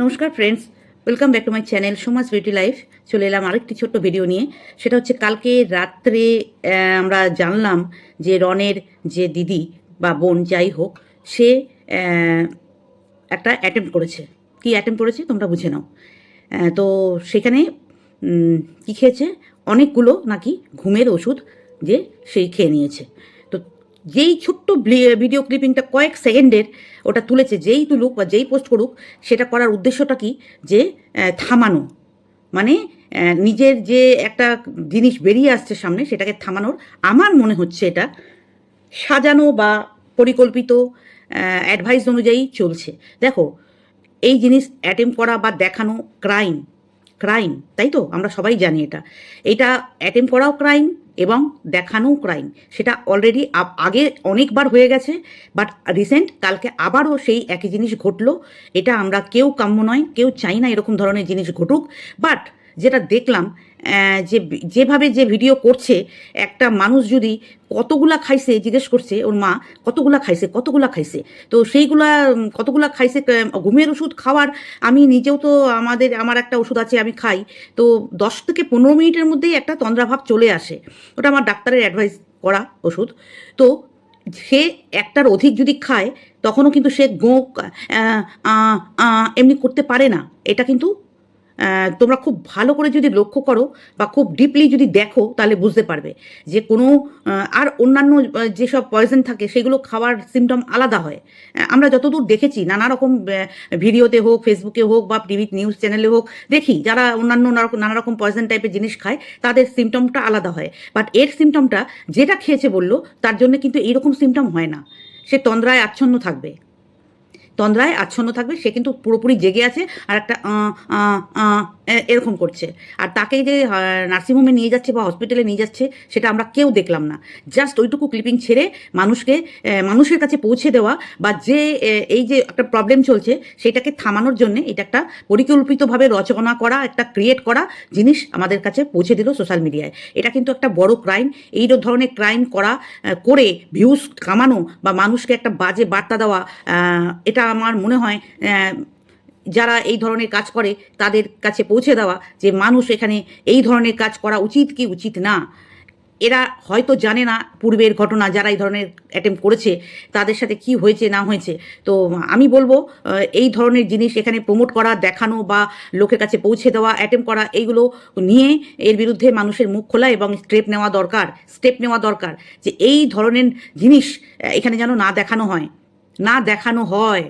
নমস্কার friends welcome back to my channel Samaj beauty life চলে এলাম আরেকটি ছোট্ট ভিডিও নিয়ে। সেটা হচ্ছে কালকে রাত্রে আমরা জানলাম যে রনের যে দিদি বা বোন যাই হোক, সে একটা অ্যাটেম্প করেছে। কি অ্যাটেম্প করেছে তোমরা বুঝে নাও। তো সেখানে কি খেয়েছে? অনেকগুলো নাকি ঘুমের ওষুধ যে সেই খেয়ে নিয়েছে। যেই ছোট্ট ভিডিও ক্লিপিংটা কয়েক সেকেন্ডের ওটা তুলেছে, যেই তুলুক বা যেই পোস্ট করুক, সেটা করার উদ্দেশ্যটা কি? যে থামানো। মানে নিজের যে একটা জিনিস বেরিয়ে আসছে সামনে, সেটাকে থামানোর। আমার মনে হচ্ছে এটা সাজানো বা পরিকল্পিত অ্যাডভাইস অনুযায়ী চলছে। দেখো, এই জিনিস অ্যাটেম্প করা বা দেখানো ক্রাইম ক্রাইম তাই তো? আমরা সবাই জানি এটা। এটা অ্যাটেম্প করাও ক্রাইম এবং দেখানো ক্রাইম সেটা অলরেডি আগে অনেকবার হয়ে গেছে বাট রিসেন্ট কালকে আবারও সেই একই জিনিস ঘটলো। এটা আমরা কেউ কাম্য নয়, কেউ চাই না এরকম ধরনের জিনিস ঘটুক বাট যেটা দেখলাম যে যেভাবে যে ভিডিও করছে, একটা মানুষ যদি কতগুলা খাইছে, জিজ্ঞেস করছে, ওর মা কতগুলা খাইছে কতগুলা খাইছে, তো সেইগুলা কতগুলা খাইছে ঘুমের ওষুধ খাওয়ার, আমি নিজেও তো আমাদের, আমার একটা ওষুধ আছে, আমি খাই, তো দশ থেকে পনেরো মিনিটের মধ্যেই একটা তন্দ্রাভাব চলে আসে। ওটা আমার ডাক্তারের অ্যাডভাইস করা ওষুধ। তো সে একটার অধিক যদি খায়, তখনও কিন্তু সে গোঁক এমনি করতে পারে না। এটা কিন্তু তোমরা খুব ভালো করে যদি লক্ষ্য করো বা খুব ডিপলি যদি দেখো, তাহলে বুঝতে পারবে যে কোনো আর অন্যান্য যেসব পয়জন থাকে, সেগুলো খাওয়ার সিমটম আলাদা হয়। আমরা যতদূর দেখেছি, নানা রকম ভিডিওতে হোক ফেসবুকে হোক বা টিভি নিউজ চ্যানেলে হোক, দেখি যারা অন্যান্য নানা- রকম পয়জন টাইপের জিনিস খায়, তাদের সিমটমটা আলাদা হয়। বাট এর সিমটমটা যেটা খেয়েছে বলল, তার জন্য কিন্তু এইরকম সিমটম হয় না। সে তন্দ্রায় আচ্ছন্ন থাকবে। তন্দ্রায় আচ্ছন্ন থাকবে, সে কিন্তু পুরোপুরি জেগে আছে আর একটা এরকম করছে। আর তাকে যে নার্সিংহোমে নিয়ে যাচ্ছে বা হসপিটালে নিয়ে যাচ্ছে, সেটা আমরা কেউ দেখলাম না। জাস্ট ওইটুকু ক্লিপিং ছেড়ে মানুষকে মানুষের কাছে পৌঁছে দেওয়া বা যে এই যে একটা প্রবলেম চলছে, সেটাকে থামানোর জন্য এটা একটা পরিকল্পিতভাবে রচনা করা, একটা ক্রিয়েট করা জিনিস আমাদের কাছে পৌঁছে দিল সোশ্যাল মিডিয়ায়। এটা কিন্তু একটা বড় ক্রাইম। এই ধরনের ক্রাইম করা করে ভিউজ কামানো বা মানুষকে একটা বাজে বার্তা দেওয়া এটা আমার মনে হয় যারা এই ধরনের কাজ করে, তাদের কাছে পৌঁছে দেওয়া যে মানুষ এখানে এই ধরনের কাজ করা উচিত কি উচিত না। এরা হয়তো জানে না পূর্বের ঘটনা, যারা এই ধরনের অ্যাটেম্প করেছে, তাদের সাথে কি হয়েছে, না হয়েছে। তো আমি বলব এই ধরনের জিনিস এখানে প্রমোট করা, দেখানো বা লোকের কাছে পৌঁছে দেওয়া অ্যাটেম্প করা, এইগুলো নিয়ে এর বিরুদ্ধে মানুষের মুখ খোলা এবং স্টেপ নেওয়া দরকার স্টেপ নেওয়া দরকার যে এই ধরনের জিনিস এখানে যেন না দেখানো হয়। না দেখানো হয়।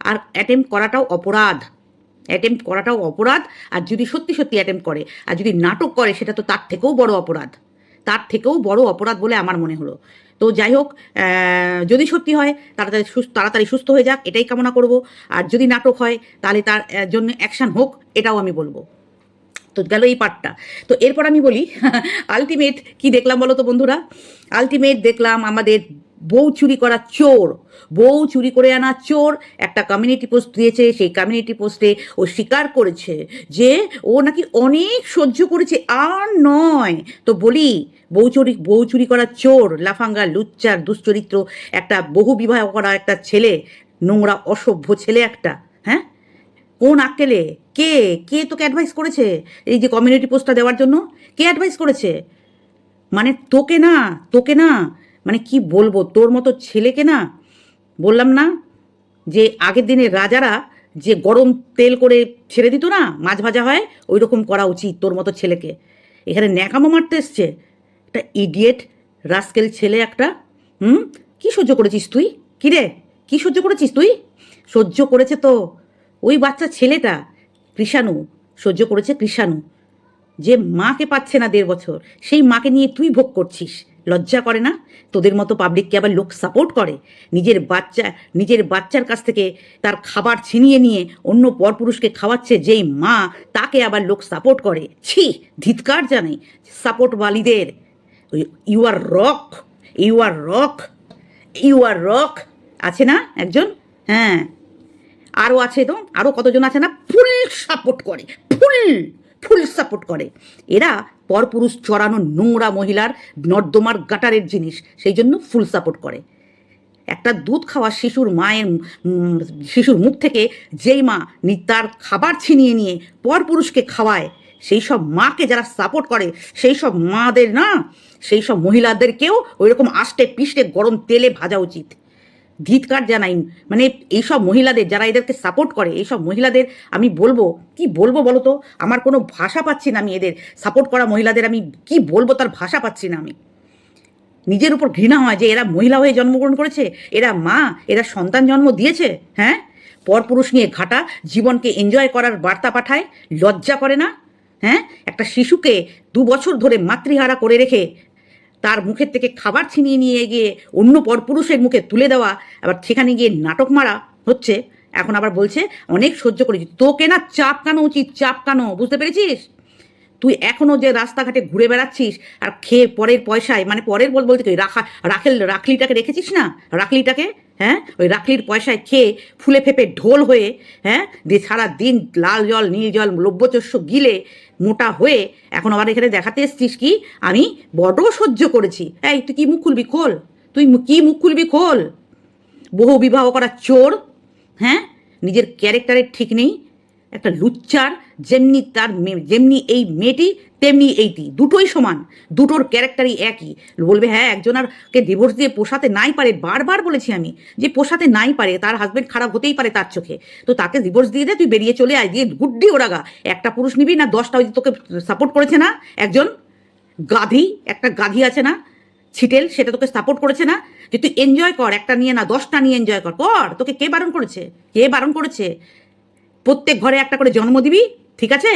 আর অ্যাটেম্প করাটাও অপরাধ। অ্যাটেম্প করাটাও অপরাধ। আর যদি সত্যি সত্যি অ্যাটেম্প করে, আর যদি নাটক করে, সেটা তো তার থেকেও বড় অপরাধ। তার থেকেও বড় অপরাধ বলে আমার মনে হলো। তো যাই হোক যদি সত্যি হয়, তাড়াতাড়ি সুস্থ তাড়াতাড়ি সুস্থ হয়ে যাক, এটাই কামনা করব। আর যদি নাটক হয়, তাহলে তার জন্য অ্যাকশন হোক, এটাও আমি বলব। তো গেল এই পার্টটা তো এরপর আমি বলি আলটিমেট কি দেখলাম বলো তো বন্ধুরা? আলটিমেট দেখলাম আমাদের বউ চুরি করা চোর। বউ চুরি করে আনা চোর। একটা কমিউনিটি পোস্ট দিয়েছে, সেই কমিউনিটি পোস্টে ও স্বীকার করেছে যে ও নাকি অনেক সহ্য করেছে। আর নয়, তো বলি, বউ চুরি বউ চুরি করা চোর, লাফাঙ্গা, লুচ্চার, দুশ্চরিত্র, একটা বহু বিবাহ করা একটা ছেলে, নোংরা, অসভ্য ছেলে একটা হ্যাঁ? কোন আক্কেলে? কে? কে তোকে অ্যাডভাইস করেছে এই যে কমিউনিটি পোস্টটা দেওয়ার জন্য? কে অ্যাডভাইস করেছে? মানে তোকে না তোকে না মানে কি বলব? তোর মতো ছেলেকে না বললাম না যে আগের দিনে রাজারা যে গরম তেল করে ছেড়ে দিত না, মাছ ভাজা হয় ওই রকম করা উচিত তোর মতো ছেলেকে। এখানে ন্যাকামো মারতে এসছে। একটা ইডিয়েট রাস্কেল ছেলে একটা, হুম? কি সহ্য করেছিস তুই? কি রে? কি সহ্য করেছিস তুই? সহ্য করেছে তো ওই বাচ্চা ছেলেটা, কৃষাণু। সহ্য করেছে কৃষাণু। যে মাকে পাচ্ছে না দেড় বছর, সেই মাকে নিয়ে তুই ভোগ করছিস। লজ্জা করে না? তোদের মতো পাবলিককে আবার লোক সাপোর্ট করে? নিজের বাচ্চা, নিজের বাচ্চার কাছ থেকে তার খাবার ছিনিয়ে নিয়ে অন্য পরপুরুষকে খাওয়াচ্ছে যেই মা, তাকে আবার লোক সাপোর্ট করে। ছি, ধিৎকার জানে support বালিদের। You are rock you are rock you are rock আছে না একজন? হ্যাঁ। আরও আছে তো? আরও কতজন আছে না? ফুল সাপোর্ট করে। ফুল ফুল সাপোর্ট করে। এরা পরপুরুষ চড়ানো নোংরা মহিলার নর্দমার গাটারের জিনিস, সেই জন্য ফুল সাপোর্ট করে। একটা দুধ খাওয়া শিশুর মায়ের শিশুর মুখ থেকে যেই মা তার খাবার ছিনিয়ে নিয়ে পরপুরুষকে খাওয়ায়, সেই সব মাকে যারা সাপোর্ট করে, সেই সব মাদের না, সেই সব মহিলাদেরকেও ওই রকম আষ্টে পিষ্টে গরম তেলে ভাজা উচিত। ধিৎকার জানাই মানে এইসব মহিলাদের যারা এদেরকে সাপোর্ট করে, এইসব মহিলাদের আমি বলব, কি বলব বলো তো? আমার কোনো ভাষা পাচ্ছি না আমি এদের সাপোর্ট করা মহিলাদের, আমি কি বলব তার ভাষা পাচ্ছি না আমি। নিজের উপর ঘৃণা হয় যে এরা মহিলা হয়ে জন্মগ্রহণ করেছে, এরা মা, এরা সন্তান জন্ম দিয়েছে হ্যাঁ? পরপুরুষ নিয়ে ঘাটা, জীবনকে এনজয় করার বার্তা পাঠায়, লজ্জা করে না হ্যাঁ? একটা শিশুকে দু বছর ধরে মাতৃহারা করে রেখে তার মুখের থেকে খাবার ছিনিয়ে নিয়ে গিয়ে অন্য পরপুরুষের মুখে তুলে দেওয়া, আবার সেখানে গিয়ে নাটক মারা হচ্ছে, এখন আবার বলছে, অনেক সহ্য করেছি। তোকে না চাপ কানো উচিত চাপ কানো বুঝতে পেরেছিস? তুই এখনও যে রাস্তাঘাটে ঘুরে বেড়াচ্ছিস আর খেয়ে পরের পয়সায় মানে পরের বল বলতে রাখা রাখেল, রাখলিটাকে রেখেছিস না? রাখলিটাকে? হ্যাঁ? ওই রাখলির পয়সায় খেয়ে ফুলে ফেপে ঢোল হয়ে হ্যাঁ? দিয়ে সারা দিন লাল জল, নীল জল লব্যচস্য গিলে মোটা হয়ে এখন আবার এখানে দেখাতে এসছিস কি? আমি বড় সহ্য করেছি। এই, তুই কি মুখ খুলবি? খোল। তুই কি মুখ খুলবি? খোল। বহু বিবাহ করা চোর হ্যাঁ? নিজের ক্যারেক্টারের ঠিক নেই। একটা লুচ্চার, যেমনি তার যেমনি এই মেয়েটি, তেমনি এইটি। দুটোই সমান। দুটোর ক্যারেক্টারই একই। বলবে হ্যাঁ একজনারকে ডিভোর্স দিয়ে পোষাতে নাই পারে। বারবার বলেছি আমি যে পোষাতে নাই পারে, তার হাজবেন্ড খারাপ হতেই পারে তার চোখে। তো তাকে ডিভোর্স দিয়ে দে, তুই বেরিয়ে চলে আয়, দিয়ে গুড্ডি ওরাগা একটা পুরুষ নিবি না, দশটা ওই তোকে সাপোর্ট করেছে না, একজন গাধি, একটা গাধি আছে না, ছিটেল, সেটা তোকে সাপোর্ট করেছে না, যে তুই এনজয় কর, একটা নিয়ে না, দশটা নিয়ে এনজয় কর। কর, তোকে কে বারণ করেছে? কে বারণ করেছে? প্রত্যেক ঘরে একটা করে জন্ম দিবি, ঠিক আছে?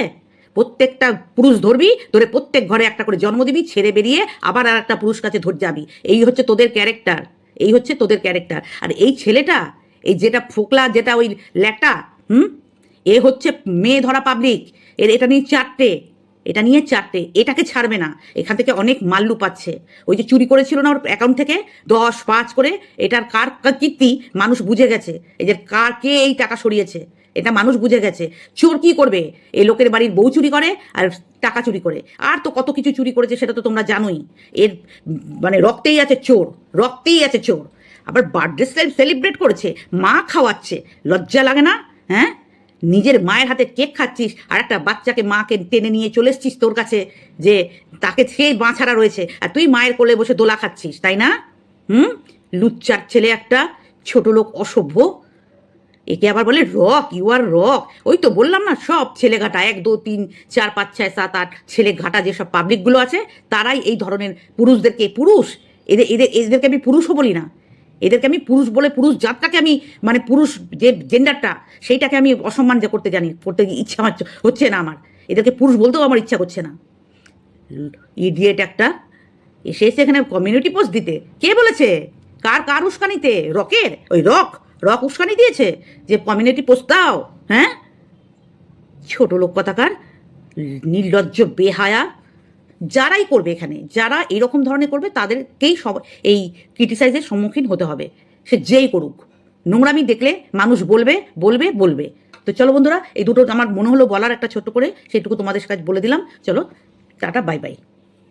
প্রত্যেকটা পুরুষ ধরবি, ধরে প্রত্যেক ঘরে একটা করে জন্ম দিবি, ছেড়ে বেরিয়ে আবার আর একটা পুরুষ কাছে ধর যাবি। এই হচ্ছে তোদের ক্যারেক্টার এই হচ্ছে তোদের ক্যারেক্টার আর এই ছেলেটা, এই যেটা ফোকলা, যেটা ওই ল্যাটা, হুম? এ হচ্ছে মেয়ে ধরা পাবলিক এর এটা নিয়ে চারটে, এটা নিয়ে চারটে, এটাকে ছাড়বে না। এখান থেকে অনেক মাল্লু পাচ্ছে ওই যে চুরি করেছিল না ওর অ্যাকাউন্ট থেকে? দশ, পাঁচ করে, এটার কার কার কীর্তি? মানুষ বুঝে গেছে। এই যে কার কে এই টাকা সরিয়েছে? এটা মানুষ বুঝে গেছে। চোর কি করবে? এই লোকের বাড়ির বউ চুরি করে আর টাকা চুরি করে। আর তো কত কিছু চুরি করেছে সেটা তো তোমরা জানোই। এর মানে রক্তেই আছে চোর, রক্তেই আছে চোর। আবার বার্থডে সেলিব্রেট করেছে, মা খাওয়াচ্ছে, লজ্জা লাগে না? হ্যাঁ? নিজের মায়ের হাতে কেক খাচ্ছিস আর একটা বাচ্চাকে মাকে টেনে নিয়ে চলে এসছিস তোর কাছে যে তাকে সেই বাঁছারা রয়েছে আর তুই মায়ের কোলে বসে দোলা খাচ্ছিস, তাই না? হুম? লুচ্চার ছেলে একটা, ছোট লোক অসভ্য। একে আবার বলে, রক ইউ আর রক। ওই তো বললাম না, সব ছেলে ঘাটা, এক, দু, তিন, চার, পাঁচ, ছয়, সাত, আট ছেলে ঘাটা যেসব পাবলিকগুলো আছে, তারাই এই ধরনের পুরুষদেরকে, পুরুষ, এদের এদের, এদেরকে আমি পুরুষও বলি না। এদেরকে আমি পুরুষ বলে, পুরুষ জাতটাকে আমি মানে পুরুষ যে জেন্ডারটা সেইটাকে আমি অসম্মান যে করতে জানি, করতে ইচ্ছা আমার হচ্ছে না আমার। এদেরকে পুরুষ বলতেও আমার ইচ্ছা করছে না। ইডিয়েট একটা, এসে এসে এখানে কমিউনিটি পোস্ট দিতে। কে বলেছে? কার কার উস্কানিতে? রকের? ওই রক। রক উস্কানি দিয়েছে যে কমিউনিটি পোস্ট দাও হ্যাঁ? ছোট লোক কথাকার, নির্লজ্জ, বেহায়া, যারাই করবে এখানে, যারা এরকম ধরনের করবে তাদেরকেই সব এই ক্রিটিসাইজের সম্মুখীন হতে হবে। সে যেই করুক, নোংরামি দেখলে মানুষ বলবে বলবে বলবে। তো চলো বন্ধুরা, এই দুটো আমার মনে হলো বলার একটা ছোট্ট করে, সেটুকু তোমাদের কাছে বলে দিলাম। চলো, টাটা বাই বাই